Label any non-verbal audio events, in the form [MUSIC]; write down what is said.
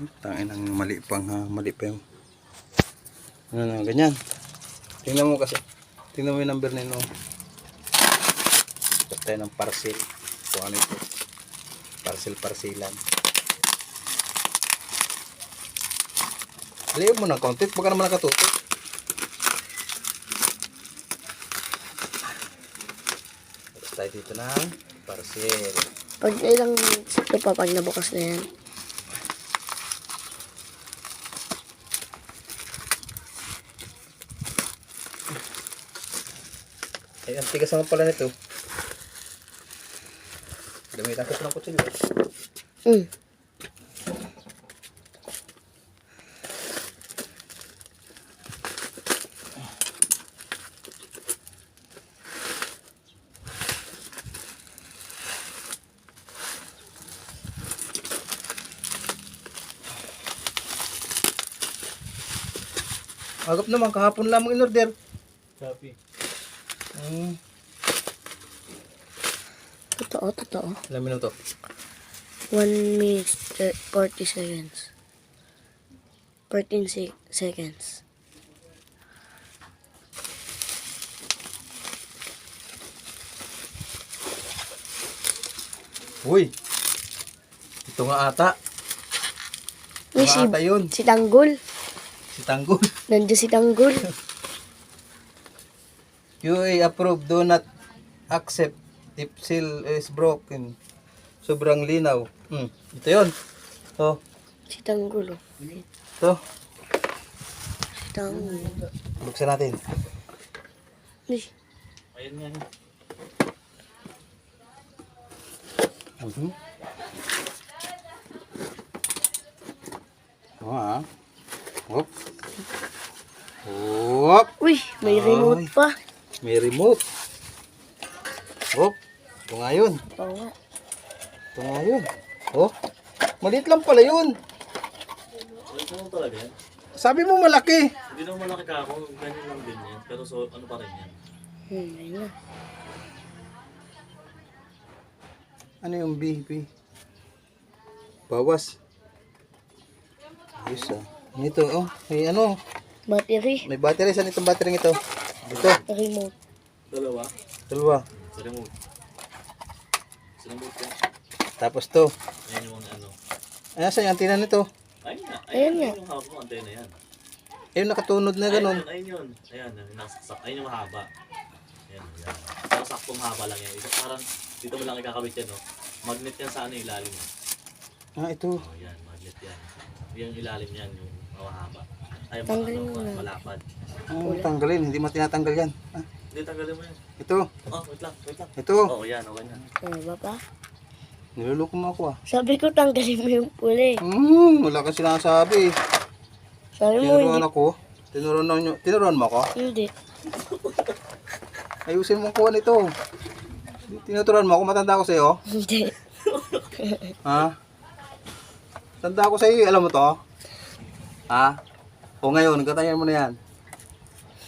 Tangin ng mali pang ha, mali pa yung ano na, ganyan. Tingnan mo kasi. Tingnan mo yung number nino. Tapos tayo ng parcel. Kung ano ito. Parcel parcelan. Layo mo ng konti. Baka naman nakatuto. Tapos tayo dito ng parcel. Pag ilang ito pa pag nabukas na yan. Ay, ang tigas naman pala nito. Gamitan ko ng kutsilyo. Mm. Agap naman, kahapon lamang in-order. Copy. Hmm, Totoo, totoo. ilang minuto? 1 minute thir- 40 seconds. 14 se- seconds. Uy! Ito nga ata. Uy, Ito si, nga ata yun. si Tanggol. Si Tanggol. Nandiyan si Tanggol. [LAUGHS] QA approved. Do not accept if seal is broken. Sobrang linaw. Hmm. Ito yun. Ito. Si Tanggol, oh. Ito. Si Tanggol. Buksan natin. Uy, Ayun nga. yun. Mhm. Oo ah. Hop. Hop. Uy, may Ay. remote pa. May remote. Hop. Ito nga yun. Nga. Ito nga yun. Oh. Maliit lang pala yun. Naman talaga yan. Sabi mo malaki. Hindi naman malaki ka ako. Ganyan lang din yan. Pero so, ano pa rin yan? Hmm, na. Ano yung B? B? Bawas. Ayos ah. Ano ito? Oh, may ano? Battery. May battery. Saan itong battery ito? Dito. Remote. Dalawa. Dalawa. Sa remote. Sa remote yan. Tapos to. Ayan yung ano. Ano saan yung antina nito? Ayun nga. Ayun nga. Yung hawak mo, antena yan. Ayun nakatunod na Ayun ganun. yun, ayun yun. Ayan, yung nakasaksak. Ayun yung mahaba. Ayan, yan. Pero saktong haba lang yan. Ito parang, dito mo lang ikakabit yan, no? Magnet yan sa ano ilalim. Ah, ito. Oh, yan, magnet yan. Yung ilalim yan, yung mahaba. Ay, Tanggalin mo na. malapad. Ah, tanggalin. Hindi mo tinatanggal yan. Ah, Hindi, tanggalin mo yan. ito. Oh, wait lang, wait lang. Ito. Oo, oh, yan, okay na. Ano ba pa? Niluloko mo ako ah. Sabi ko tanggalin mo yung puli. Hmm, wala kang sinasabi. Sabi mo Tinuruan hindi. ako. Tinuruan, nyo, tinuruan mo ako. Hindi. Ayusin mo ang kuha nito. Tinuturuan mo ako. Matanda ako sa'yo. Hindi. Ha? Tanda ako sa'yo. Alam mo to? Ha? O ngayon, katayan mo na yan.